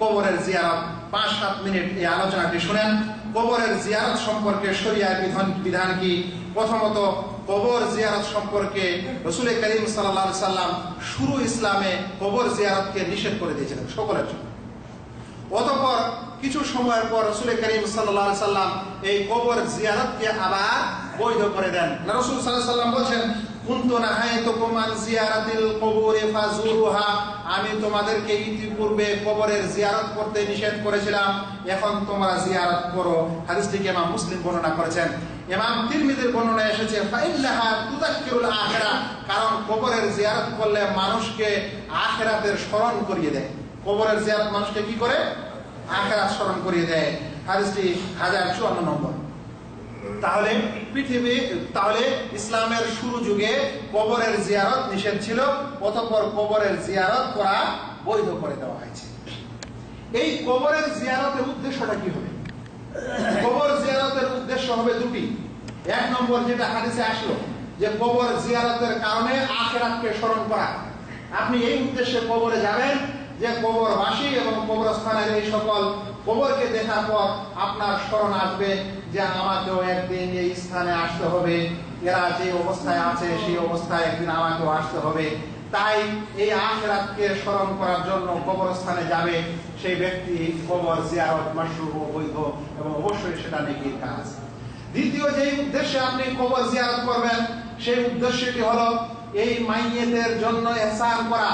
কবরের জিয়ারত। পাঁচ সাত মিনিট এই আলোচনাটি শুনেন। কবরের জিয়ারত সম্পর্কে শরিয়া বিধান বিধান কি? প্রথমত কবর জিয়ারত সম্পর্কে রসুল করিম সাল্লাহ সাল্লাম শুরু ইসলামে কবর জিয়ারতকে নিষেধ করে দিয়েছিলেন সকলের জন্য। অতঃপর কিছু সময়ের পর রসুল করিম সাল্লাহ সাল্লাম এই কবর জিয়ারতকে আবার বৈধ করে দেন। রসুল সাল্লাহ সাল্লাম বলছেন আমি তোমাদেরকে ইতিপূর্বে কবরের জিয়ারত করতে নিষেধ করেছিলাম। এখন তোমরা জিয়ারত করো। হাদিসটিকে ইমাম মুসলিম বর্ণনা করেছেন? ইমাম তিরমিজির বর্ণনা এসেছে কারণ কবরের জিয়ারত করলে মানুষকে আখেরাতের স্মরণ করিয়ে দেয়। কবরের জিয়ারত মানুষকে কি করে? আখেরাত স্মরণ করিয়ে দেয়। হাদিসটি হাজার চুয়ান্ন নম্বর। তাহলে পৃথিবী, তাহলে ইসলামের শুরু যুগে কবরের জিয়ারত নিষেধ ছিল, অতঃপর কবরের জিয়ারত করা বৈধ করে দেওয়া হয়েছে। এই কবরের জিয়ারতের উদ্দেশ্যটা কি হবে? কবর জিয়ারতের উদ্দেশ্য হবে দুটি। এক নম্বর যেটা হাদিসে আসলো, যে কবর জিয়ারতের কারণে আখেরাতকে স্মরণ করা। আপনি এই উদ্দেশ্যে কবরে যাবেন, যে কবরবাসী এবং কবরস্থানের এই সকল কবরকে দেখার পর আপনার স্মরণ আসবে যে আমাকেও একদিন এই স্থানে আসতে হবে। এরা যে অবস্থায় আছে, সেই অবস্থায় একদিন আমাকেও আসতে হবে। তাই এই আখরাতকে স্মরণ করার জন্য কবরস্থানে যাবে সেই ব্যক্তি কবর জিয়ারত মাশরুহ বৈধ এবং অবশ্যই সেটা নেকির কাজ। দ্বিতীয় যে উদ্দেশ্যে আপনি কবর জিয়ারত করবেন, সেই উদ্দেশ্যটি হলো এই মাইয়েতের জন্য এহসান করা।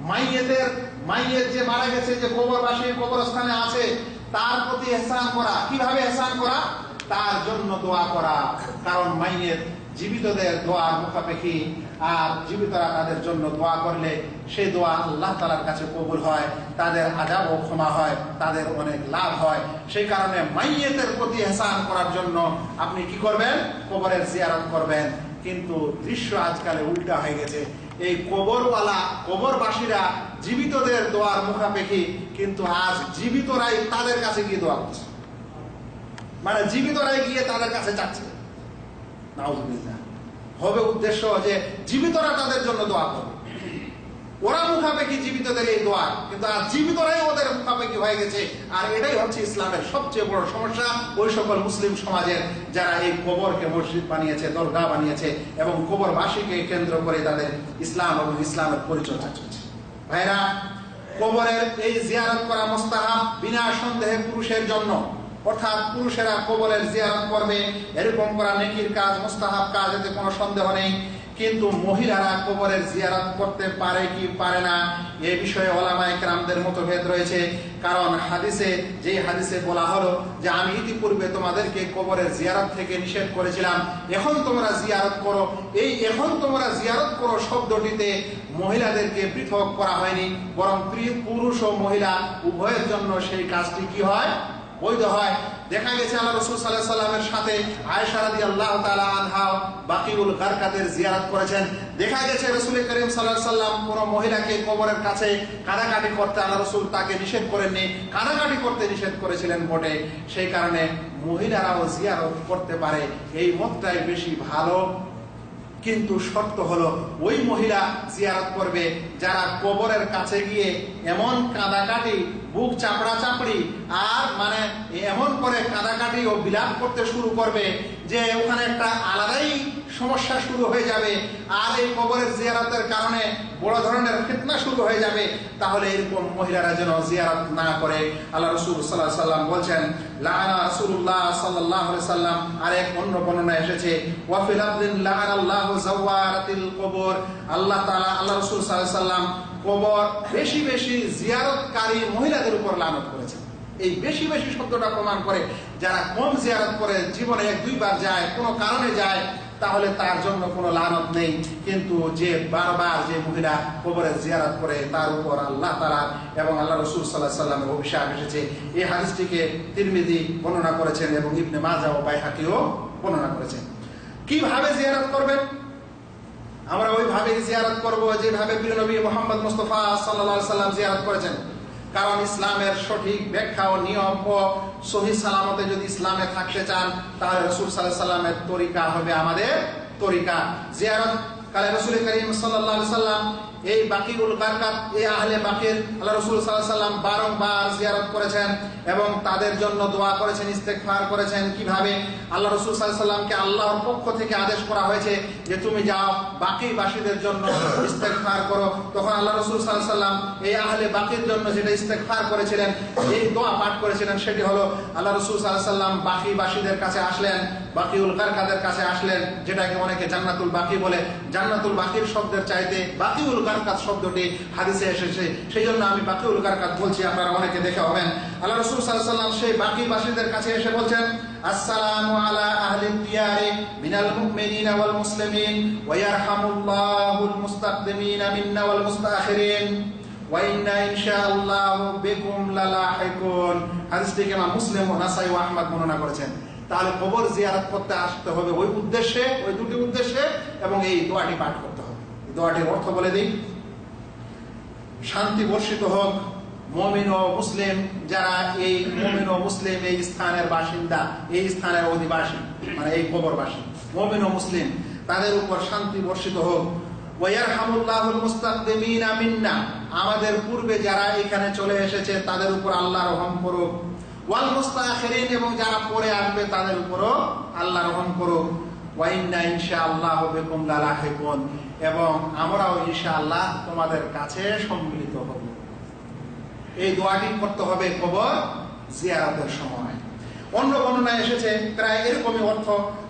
মাইয়েতের মাইয়ের যে মারা গেছে, যে কবরবাসী কবরস্থানে আছে, তার প্রতি এহসান করা। কীভাবে এহসান করা? তার জন্য দোয়া করা। কারণ মাইয়ের জীবিতদের দোয়ার মুখাপেক্ষি আর জীবিতরা তাদের জন্য দোয়া করলে সেই দোয়া আল্লাহ তালার কাছে কবুল হয়, তাদের আজাব ও ক্ষমা হয়, তাদের অনেক লাভ হয়। সেই কারণে মাইয়েতের প্রতি এহসান করার জন্য আপনি কি করবেন? কবরের জিয়ারত করবেন। কিন্তু দৃশ্য আজকালে উল্টা হয়ে গেছে। এই কবরওয়ালা কবরবাসীরা জীবিতদের দোয়ার মুখাপেক্ষি কিন্তু আজ জীবিতরাই তাদের কাছে গিয়ে দোয়া করছে। মানে জীবিতরাই গিয়ে তাদের কাছে চাচ্ছে হবে উদ্দেশ্য যে জীবিতরা তাদের জন্য দোয়া করবে। ওরা মুখাপেক্ষি জীবিতদের এই দোয়া। কিন্তু আর জীবিতরাই ওদের মুখাপেক্ষি হয়ে গেছে। আর এটাই হচ্ছে ইসলামের সবচেয়ে বড় সমস্যা। ওই সকল মুসলিম সমাজের যারা এই কবরকে মসজিদ বানিয়েছে দরগা বানিয়েছে এবং কবরবাসীকে কেন্দ্র করে তাদের ইসলাম এবং ইসলামের পরিচর্যা চলছে। ভাইরা, কবরের এই জিয়ারত করা মোস্তাহাব বিনা সন্দেহে পুরুষের জন্য। অর্থাৎ পুরুষেরা কবরের জিয়ারত করবে, এরকম করা নেকির কাজ, মোস্তাহাব কাজ, এতে কোনো সন্দেহ নেই। কিন্তু মহিলারা কবরের জিয়ারত করতে পারে কি পারে না, এ বিষয়ে ওলামায়ে কেরামদের মতভেদ রয়েছে। কারণ হাদিসে, যেই হাদিসে বলা হলো যে, আমি ইতিপূর্বে তোমাদেরকে কবরের জিয়ারত থেকে নিষেধ করেছিলাম। এখন তোমরা জিয়ারত করো। এই এখন তোমরা জিয়ারত করো শব্দটিতে মহিলাদেরকে পৃথক করা হয়নি, বরং পুরুষ ও মহিলা উভয়ের জন্য সেই কাজটি কি হয়? বৈধ হয়। দেখা গেছে আল্লাহ রসুল সাল্লাহ সাল্লামের সাথে আয়েশা রাদি আল্লাহ তালা আনহা বাকিউল গারকাদের জিয়ারাত করেছেন। দেখা গেছে রসুল করিম সাল্লাহ সাল্লাম কোন মহিলাকে কবরের কাছে কাটাকাটি করতে আল্লাহ রসুল তাকে নিষেধ করেননি। কাটাকাটি করতে নিষেধ করেছিলেন বটে। সেই কারণে মহিলারাও জিয়ারত করতে পারে। এই মতটাই বেশি ভালো। কিন্তু শর্ত হলো, ওই মহিলা জিয়ারত করবে যারা কবরের কাছে গিয়ে এমন কাদাকাটি, বুক চাপড়া চাপড়ি আর মানে এমন করে কাদাকাটি ও বিলাপ করতে শুরু করবে যে ওখানে একটা আলাদাই সমস্যা শুরু হয়ে যাবে। আর এই কবরের জিয়ারতের কারণে বড় ধরনের ফিতনা শুরু হয়ে যাবে। তাহলে এরকম মহিলারা যেন জিয়ারত না করে। আল্লাহ রসুল সাল্লাহ সাল্লাম বলছেন, লানা রাসূলুল্লাহ সাল্লাল্লাহু আলাইহি সাল্লাম আরেক অন্য বর্ণনা এসেছে ওয়াফিল আবদিন লানা আল্লাহ জাওয়ারাতিল কবর। আল্লাহ তাআলা, আল্লাহ রাসূল আলাইহি সাল্লাম কবর বেশি বেশি জিয়ারতকারী মহিলাদের উপর লানত করেছেন। এই বেশি বেশি শব্দটা প্রমাণ করে, যারা কম জিয়ারত করে, জীবনে এক দুইবার যায়, কোনো কারণে যায়, তাহলে তার জন্য কোনো লানত নেই। কিন্তু যে বারবার যে মহিলা কবরের জিয়ারত করে, তার উপর আল্লাহ তালা এবং আল্লাহ রসুল সাল্লাহ সাল্লামের অভিশাপ এসেছে। এই হাদিসটিকে তিরমিদি বর্ণনা করেছেন এবং ইবনে মাজা ও বাইহাকিও বর্ণনা করেছেন। কীভাবে জিয়ারত করবেন? আমরা ওইভাবে জিয়ারত করব যেভাবে প্রিয় নবী মোহাম্মদ মুস্তফা সাল্লাহ সাল্লাম জিয়ারত করেছেন। কারণ ইসলামের সঠিক ব্যাখ্যা ও নিয়ম ও সহি সালামতে যদি ইসলামে থাকতে চান, তাহলে রসুল সাল্লাহ সাল্লামের তরিকা হবে আমাদের তরিকা। জিয়ারত কালে রসুল করিম সাল্লাহ সাল্লাম এই বাকিউল গারকাত এই আহলে বাকির। আল্লাহ রসুল সাল্লাহ সাল্লাম বারংবার জিয়ারত করেছেন এবং তাদের জন্য দোয়া করেছেন ইস্তেকফার করেছেন। কীভাবে? আল্লাহ রসুল সাল্লাহ সাল্লামকে আল্লাহর পক্ষ থেকে আদেশ করা হয়েছে যে তুমি যাও বাকি বাসীদের জন্য ইস্তেকফার করো। তখন আল্লাহ রসুল সাল্লাহ সাল্লাম এই আহলে বাকির জন্য যেটা ইস্তেকফার করেছিলেন, এই দোয়া পাঠ করেছিলেন, সেটি হলো আল্লাহ রসুল সাল্লাহ সাল্লাম বাকি বাসীদের কাছে আসলেন। বাকিউল গারকাদের কাছে আসলেন, যেটাকে অনেকে জান্নাতুল বাকি বলে। জান্নাতুল বাকির শব্দের চাইতে বাকিউল গারকাত শব্দটি হাদিসে এসেছে। সেই জন্য আমি বাকিউল গারকাত বলছি, আপনারা অনেকে দেখে হবেন। আল্লাহ রসুল সাল্লাম সেই বাকি বাসীদের কাছে এসে বলছেন মিনাল মুমিনিনা ওয়াল মুসলিমিন ওয়া ইয়ারহামুল্লাহুল মুসলিম ও নাসাই ও আহমদ বর্ণনা করেছেন। তাহলে কবর জিয়ারত করতে আসতে হবে। ওই উদ্দেশ্যে, ওই দুটি উদ্দেশ্যে এবং এই দোয়াটি পাঠ করতে হবে। দোয়াটির অর্থ বলে দিই, শান্তি বর্ষিত হোক, মমিন ও মুসলিম, যারা এই মমিন ও মুসলিম এই স্থানের বাসিন্দা, এই স্থানের অধিবাসী মানে এই কবরবাসী, মমিন ও মুসলিম, তাদের উপর শান্তি বর্ষিত হোক। আমাদের পূর্বে যারা এখানে চলে এসেছে, তাদের উপর আল্লাহ রহম করুক। ওয়াল এবং যারা পরে আসবে তাদের উপরও আল্লাহ রহম করুক। ওয়াইন্না ইনশাআল্লাহ বিকুম লালাহিকুন এবং আমরাও ইনশা আল্লাহ তোমাদের কাছে সম্মিলিত হব। এই দোয়াটি করতে হবে কবর জিয়ারতের সময়। অন্য বর্ণনায় এসেছে, প্রায় এরকমই অর্থ,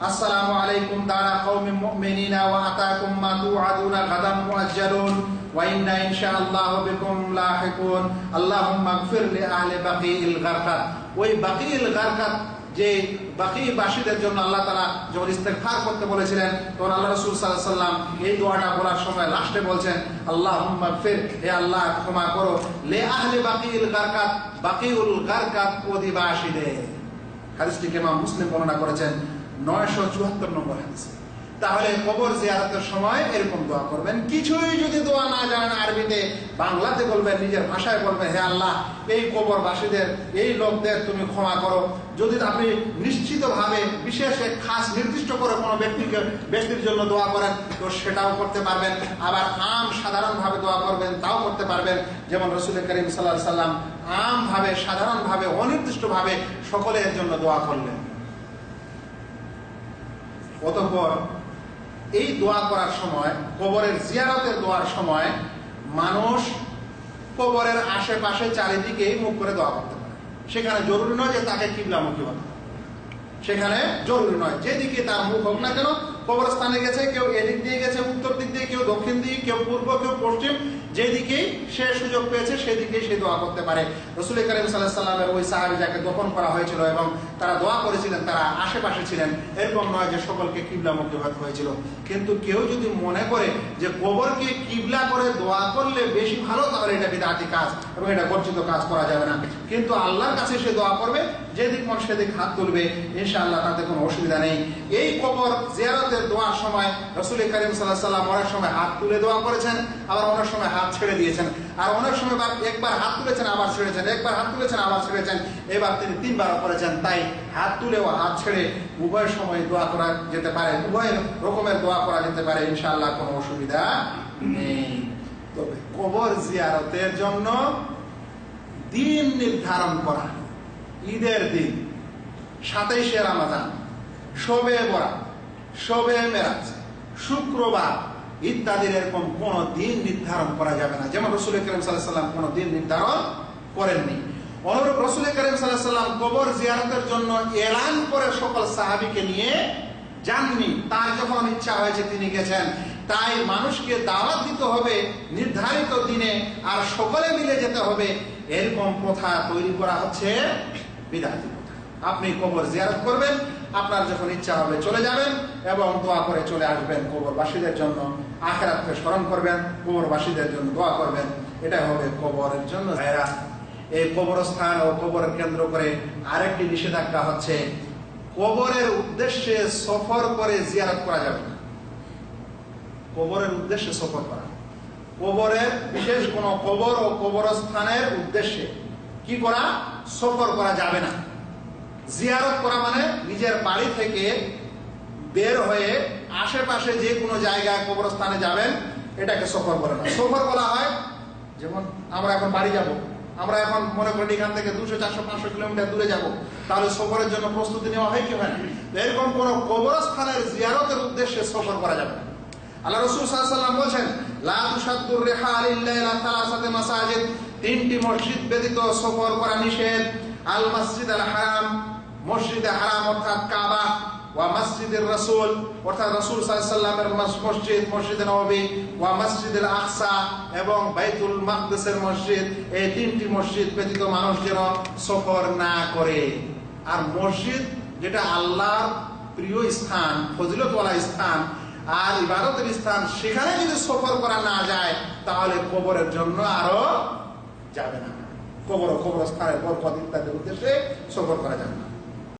আসসালামু আলাইকুম দারা কওমি মুমিনিনা ওয়া আতাকুম মা তুআদুনা গাদাম মুআজ্জালুন ওয়া ইন্না ইনশাআল্লাহ বিকুম লাহিকুন। আল্লাহুম্মা গফির লি আহলি বাকিল গারকাত। ওই বাকিল গারকাত যে বাকি বাসীদের জন্য আল্লাহ তালা যখন ইস্তেকফার করতে বলেছিলেন, তখন আল্লাহ রসুল সাল্লাহ সাল্লাম এই দোয়াটা বলার সময় লাস্টে বলছেন আল্লাহ ফির হে আল্লাহ, ক্ষমা করো। লে আহলে বাকিল গারকাত, বাকিউল গারকাত অধিবাসীদের। হাদিসটিকে ইমাম মুসলিম বর্ণনা করেছেন নয়শো চুয়াত্তর নম্বর হাদিস। তাহলে কবর জিয়ারতের সময় এরকম দোয়া করবেন। কিছুই যদি দোয়া না জানেন আরবিতে, বাংলাতে বলবেন, নিজের ভাষায় বলবেন, হে আল্লাহ, এই কবরবাসীদের, এই লোকদের তুমি ক্ষমা করো। যদি আপনি নিশ্চিতভাবে বিশেষ এক খাস নির্দিষ্ট করে কোনো ব্যক্তিকে, ব্যক্তির জন্য দোয়া করেন, তো সেটাও করতে পারবেন। আবার আম সাধারণভাবে দোয়া করবেন, তাও করতে পারবেন। যেমন রসুল করিম সাল্লাহ সাল্লাম আমভাবে, সাধারণভাবে, অনির্দিষ্টভাবে সকলের জন্য দোয়া করলেন। অতঃপর এই দোয়া করার সময়, কবরের জিয়ারতের দোয়ার সময় মানুষ কবরের আশেপাশে চারিদিকে মুখ করে দোয়া করতে পারে সেখানে জরুরি নয় যে তাকে কিবলামুখী হতে। সেখানে জরুরি নয় যেদিকে তার মুখ হোক না কেন, কবরস্থানে গেছে, কেউ এদিক দিয়ে গেছে, উত্তর দিক দিয়ে, কেউ দক্ষিণ দিকে, কেউ পূর্ব, কেউ পশ্চিম যেদিকেই সে সুযোগ পেয়েছে সেদিকেই সে দোয়া করতে পারে। রসুল করিম সাল্লামের ওই সাহাবি যাকে দফন করা হয়েছিল এবং তারা দোয়া করেছিলেন, তারা আশেপাশে ছিলেন। এরকম নয় যে সকলকে কিবলামুখী হতে হয়েছিল। কিন্তু কেউ যদি মনে করে যে কবরকে কিবলা করে দোয়া করলে বেশি ভালো, তাহলে এটা বিদাতি কাজ এবং এটা গর্জিত কাজ করা যাবে না। কিন্তু আল্লাহর কাছে সে দোয়া করবে, যেদিক মন সেদিক হাত তুলবে, ইনশাআল্লাহ তাতে কোনো অসুবিধা নেই। এই কবর জিয়ারতের দোয়ার সময় রসুল করিম সাল্লাহ সাল্লাম অনেক সময় হাত তুলে দোয়া করেছেন, আবার অনেক সময় হাত ছেড়ে দিয়েছেন। আর অনেক সময় একবার হাত তুলেছেন, আবার ছেড়েছেন, একবার হাত তুলেছেন, আবার ছেড়েছেন। এবার তিনি তিনবার করেছেন, তাই হাত তুলে ও হাত ছেড়ে উভয় সময় দোয়া করা যেতে পারে, উভয় রকমের দোয়া করা যেতে পারে, ইনশাআল্লাহ কোনো অসুবিধা নেই। তবে কবর জিয়ারতের জন্য দিন নির্ধারণ করা, ঈদের দিন, সাতাইশে রামাদান। শবে বরা শবে মেরাজ, শুক্রবার ইত্যাদির এরকম কোন দিন নির্ধারণ করা যাবে না। যেমন রসুল করিম সাল্লাহ সাল্লাম কোন দিন নির্ধারণ করেননি। অনুরূপ রসুল করিম সাল্লাহ সাল্লাম কবর জিয়ারতের জন্য এলান করে সকল সাহাবিকে নিয়ে যাননি। তার যখন ইচ্ছা হয়েছে তিনি গেছেন। তাই মানুষকে দাওয়াত দিতে হবে নির্ধারিত দিনে আর সকলে মিলে যেতে হবে। এরকম প্রথা তৈরি করা হচ্ছে বিদাতি আপনি কবর জিয়ারত করবেন আপনার যখন ইচ্ছা হবে চলে যাবেন এবং দোয়া করে চলে আসবেন কবরবাসীদের জন্য। আখেরাতকে স্মরণ করবেন, কবরবাসীদের জন্য দোয়া করবেন। এটা হবে কবরের জন্য। এই কবরস্থান ও কবর কেন্দ্র করে আরেকটি নিষেধাজ্ঞা হচ্ছে, কবরের উদ্দেশ্যে সফর করে জিয়ারত করা যাবে না। কবরের উদ্দেশ্যে সফর করা। কবরের বিশেষ কোন কবর ও কবরস্থানের উদ্দেশ্যে কি করা? সফর করা যাবে না। জিয়ারত করা মানে নিজের বাড়ি থেকে বের হয়ে আশেপাশে যে কোনো জায়গায় কবরস্থানে যাবেন, এটাকে সফর বলে না। সফর বলা হয় যেমন আমরা এখন বাড়ি যাব, আমরা এখন মনে করি এখান থেকে দুশো, চারশো, পাঁচশো কিলোমিটার দূরে যাব, তাহলে সফরের জন্য প্রস্তুতি নেওয়া হয় কি হয় না? এরকম কোন কবরস্থানের জিয়ারতের উদ্দেশ্যে সফর করা যাবে না। আল্লাহ রসুল সাল্লাম বলছেন, লা তুসাদ্দুর রিহাল ইল্লা ইলা থালাসাতি মাসাজিদ। তিনটি মসজিদ ব্যতীত সফর করা নিষেধ। আল মসজিদ আল হারাম মসজিদে হারাম অর্থাৎ কাবা ওয়া মসজিদের রসুল, অর্থাৎ রসুল সাল্লামের মসজিদ, মসজিদে নবী ওয়া মসজিদের আকসা এবং বাইতুল মাকদেসের মসজিদ, এই তিনটি মসজিদ ব্যতীত মানুষ যেন সফর না করে। আর মসজিদ যেটা আল্লাহর প্রিয় স্থান, ফজিলতওয়ালা স্থান আর ইবাদতের স্থান, সেখানে যদি সফর করা না যায়, তাহলে কবরের জন্য আরও যাবে না। কবর কবরস্থানের বরকত ইত্যাদির উদ্দেশ্যে সফর করা যাবে না।